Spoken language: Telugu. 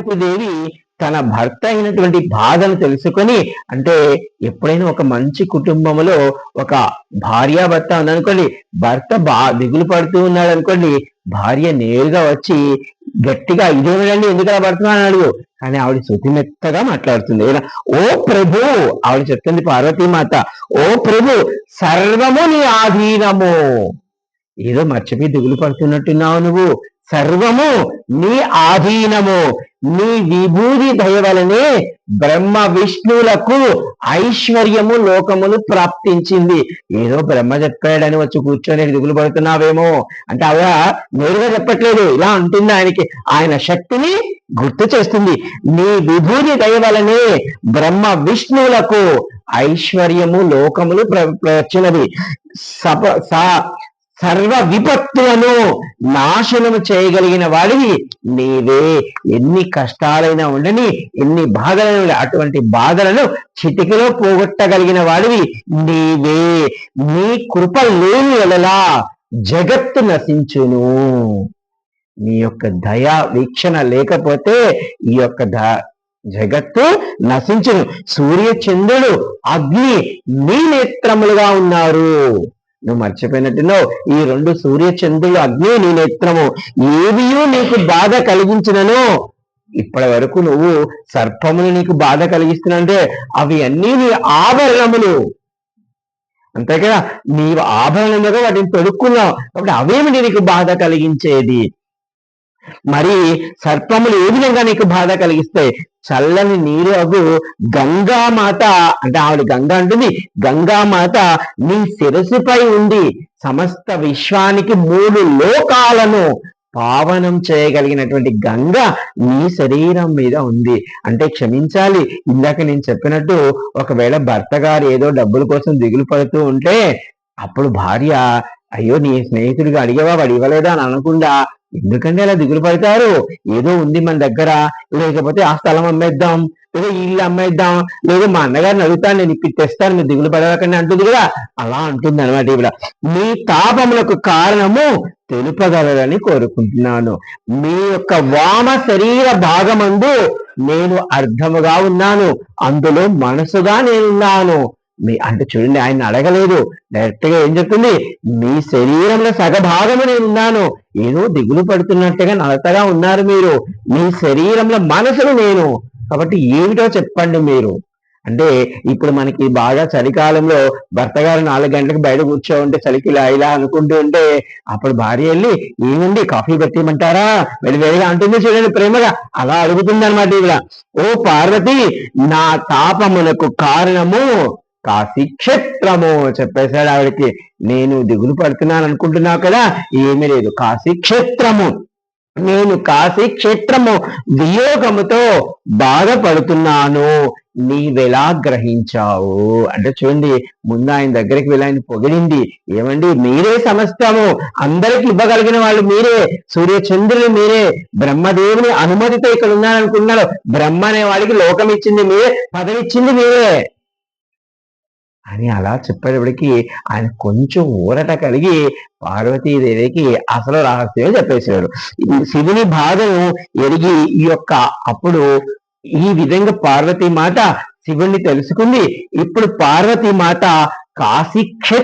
పార్వతీదేవి తన భర్త అయినటువంటి బాధను తెలుసుకొని అంటే ఎప్పుడైనా ఒక మంచి కుటుంబంలో ఒక భార్యాభర్త ఉందనుకోండి భర్త బా దిగులు పడుతూ ఉన్నాడు అనుకోండి భార్య నేరుగా వచ్చి గట్టిగా ఇదేమిటండి ఎందుకు అలా పడుతున్నాను అడుగు. కానీ ఆవిడ శుతిమెత్తగా మాట్లాడుతుంది. ఇలా ఓ ప్రభు ఆవిడ చెప్తుంది పార్వతీమాత ఓ ప్రభు సర్వము నీ ఆధీనము. ఏదో మర్చిపోయి దిగులు పడుతున్నట్టున్నావు నువ్వు. సర్వము నీ ఆధీనము. నీ విభూతి దయ వలనే బ్రహ్మ విష్ణువులకు ఐశ్వర్యము లోకములు ప్రాప్తించింది. ఏదో బ్రహ్మ చెప్పాడని వచ్చి కూర్చొని దిగులు పడుతున్నావేమో అంటే ఆవిడ నేరుగా చెప్పట్లేదు. ఇలా అంటుంది ఆయనకి. ఆయన శక్తిని గుర్తు చేస్తుంది. నీ విభూతి దయ వలనే బ్రహ్మ విష్ణువులకు ఐశ్వర్యము లోకములు ప్ర- సప సా సర్వ విపత్తులను నాశనము చేయగలిగిన వాడివి నీవే. ఎన్ని కష్టాలైనా ఉండని ఎన్ని బాధలైనా అటువంటి బాధలను చిటికలో పోగొట్టగలిగిన వాడివి నీవే. నీ కృప లేని ఎడలా జగత్తు నశించును. నీ యొక్క దయా వీక్షణ లేకపోతే ఈ యొక్క ద జగత్తు నశించును. సూర్య చంద్రుడు అగ్ని నీ నేత్రములుగా ఉన్నారు. నువ్వు మర్చిపోయినట్టున్నావు ఈ రెండు సూర్య చంద్రులు అగ్ని నీ నేత్రము. ఏవియూ నీకు బాధ కలిగించినను? ఇప్పటి వరకు నువ్వు సర్పములు నీకు బాధ కలిగిస్తున్నంటే అవి అన్నీ నీ ఆభరణములు. అంతే కదా? నీవు ఆభరణములుగా వాటిని తొడుక్కున్నావు. కాబట్టి అవేమిటి నీకు బాధ కలిగించేది? మరి సర్పములు ఏ విధంగా నీకు బాధ కలిగిస్తాయి చల్లని నీరు అగు గంగామాత అంటే ఆవిడ గంగా అంటుంది గంగామాత నీ శిరస్సుపై ఉంది సమస్త విశ్వానికి మూడు లోకాలను పావనం చేయగలిగినటువంటి గంగ నీ శరీరం మీద ఉంది. అంటే క్షమించాలి. ఇందాక నేను చెప్పినట్టు ఒకవేళ భర్త గారు ఏదో డబ్బుల కోసం దిగులు పడుతూ ఉంటే అప్పుడు భార్య అయ్యో నీ స్నేహితుడిగా అడిగేవా? వాడు ఇవ్వలేదా? అని అనకుండా ఎందుకంటే అలా దిగులు పడతారు. ఏదో ఉంది మన దగ్గర. లేకపోతే ఆ స్థలం అమ్మేద్దాం. లేదా ఇల్లు అమ్మేద్దాం. లేదా మా అన్నగారిని అడుగుతాను నేను ఇప్పి తెస్తాను మీరు దిగులు పడవకండి అంటుంది కదా. అలా అంటుంది అనమాట ఇవిడ మీ తాపములకు కారణము తెలుపగలరని కోరుకుంటున్నాను. మీ యొక్క వామ శరీర భాగమందు నేను అర్థముగా ఉన్నాను. అందులో మనసుగా నేనున్నాను. మీ అంటే చూడండి ఆయన అడగలేదు. డైరెక్ట్గా ఏం చెప్తుంది మీ శరీరంలో సగభాగము నేను ఉన్నాను. ఏదో దిగులు పడుతున్నట్టుగా నలతగా ఉన్నారు మీరు. మీ శరీరంలో మనసును నేను. కాబట్టి ఏమిటో చెప్పండి మీరు. అంటే ఇప్పుడు మనకి బాగా చలికాలంలో భర్త గారు నాలుగు గంటలకు బయట కూర్చో ఉంటే చలికి ఇలా ఇలా అనుకుంటూ ఉంటే అప్పుడు భార్య వెళ్ళి ఏముంది కాఫీ పెట్టిమంటారా? వేడి అంటుంది చూడండి ప్రేమగా. అలా అడుగుతుంది అనమాట ఇవిడ ఓ పార్వతి నా తాపమునకు కారణము కాశీ క్షేత్రము చెప్పేశాడు ఆవిడకి. నేను దిగులు పడుతున్నాను అనుకుంటున్నావు కదా? ఏమీ లేదు. కాశీ క్షేత్రము నేను కాశీ క్షేత్రము వియోగముతో బాధపడుతున్నాను. నీవెలా గ్రహించావు? అంటే చూడండి ముందు ఆయన దగ్గరికి వెళ్ళి ఆయన పొగిడింది. ఏమండి? మీరే సమస్తము. అందరికి ఇవ్వగలిగిన వాళ్ళు మీరే. సూర్యచంద్రులు మీరే. బ్రహ్మదేవుని అనుమతితో ఇక్కడ ఉన్నారనుకున్నారు బ్రహ్మ అనే వాడికి లోకం ఇచ్చింది మీరే. పదవిచ్చింది మీరే. అని అలా చెప్పేటప్పటికి ఆయన కొంచెం ఊరట కలిగి పార్వతీదేవికి అసలు రహస్యం చెప్పేశాడు. శివుని బాధను ఎరిగి ఈ యొక్క అప్పుడు ఈ విధంగా పార్వతీ మాత శివుణ్ణి తెలుసుకుంది. ఇప్పుడు పార్వతీ మాత కాశీ